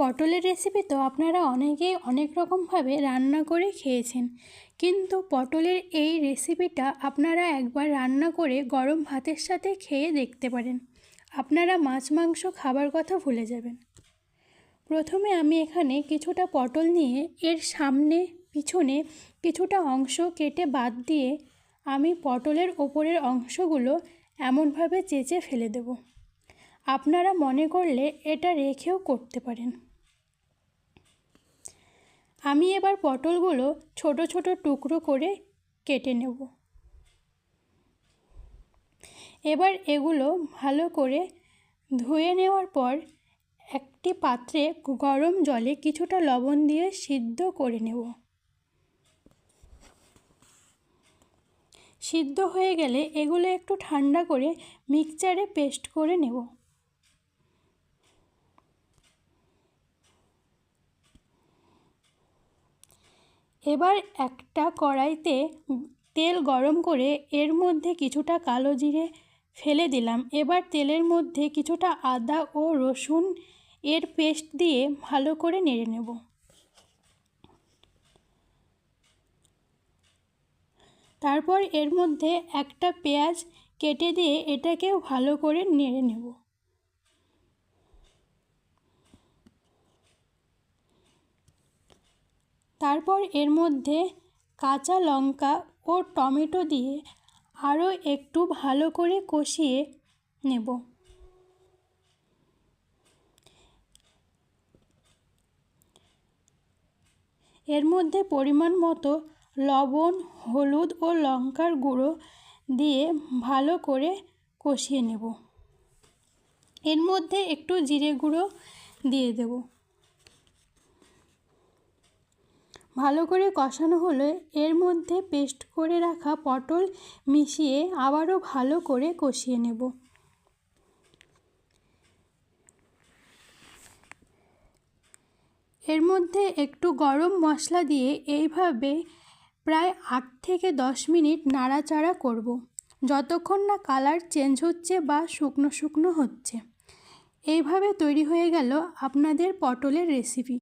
পটলের রেসিপি তো আপনারা অনেকেই অনেক রকমভাবে রান্না করে খেয়েছেন। কিন্তু পটলের এই রেসিপিটা আপনারা একবার রান্না করে গরম ভাতের সাথে খেয়ে দেখতে পারেন। আপনারা মাছ, মাংস, খাবার কথা ভুলে যাবেন। প্রথমে আমি এখানে কিছুটা পটল নিয়ে এর সামনে, পিছনে কিছুটা অংশ কেটে বাদ দিয়ে আমি পটলের ওপরের অংশগুলো এমনভাবে চেঁচে ফেলে দেব। আপনারা মনে করলে এটা রেখেও করতে পারেন। আমি এবার পটলগুলো ছোট ছোট টুকরো করে কেটে নেব। এবার এগুলো ভালো করে ধুয়ে নেওয়ার পর একটি পাত্রে গরম জলে কিছুটা লবণ দিয়ে সিদ্ধ করে নেব। সিদ্ধ হয়ে গেলে এগুলো একটু ঠান্ডা করে মিক্সচারে পেস্ট করে নেব। এবার একটা কড়াইতে তেল গরম করে এর মধ্যে কিছুটা কালো জিরে ফেলে দিলাম। এবার তেলের মধ্যে কিছুটা আদা ও রসুন এর পেস্ট দিয়ে ভালো করে নেড়ে নেব। তারপর এর মধ্যে একটা পেঁয়াজ কেটে দিয়ে এটাকেও ভালো করে নেড়ে নেব। তারপর এর মধ্যে কাঁচা লঙ্কা ও টমেটো দিয়ে আরও একটু ভালো করে কষিয়ে নেব। এর মধ্যে পরিমাণ মতো লবণ, হলুদ ও লঙ্কার গুঁড়ো দিয়ে ভালো করে কষিয়ে নেব। এর মধ্যে একটু জিরে গুঁড়ো দিয়ে দেব। ভালো করে কষানো হলে এর মধ্যে পেস্ট করে রাখা পটল মিশিয়ে আবারও ভালো করে কষিয়ে নেব। এর মধ্যে একটু গরম মশলা দিয়ে এইভাবে প্রায় আট থেকে দশ মিনিট নাড়াচাড়া করব। যতক্ষণ না কালার চেঞ্জ হচ্ছে বা শুকনো শুকনো হচ্ছে। এইভাবে তৈরি হয়ে গেল আপনাদের পটলের রেসিপি।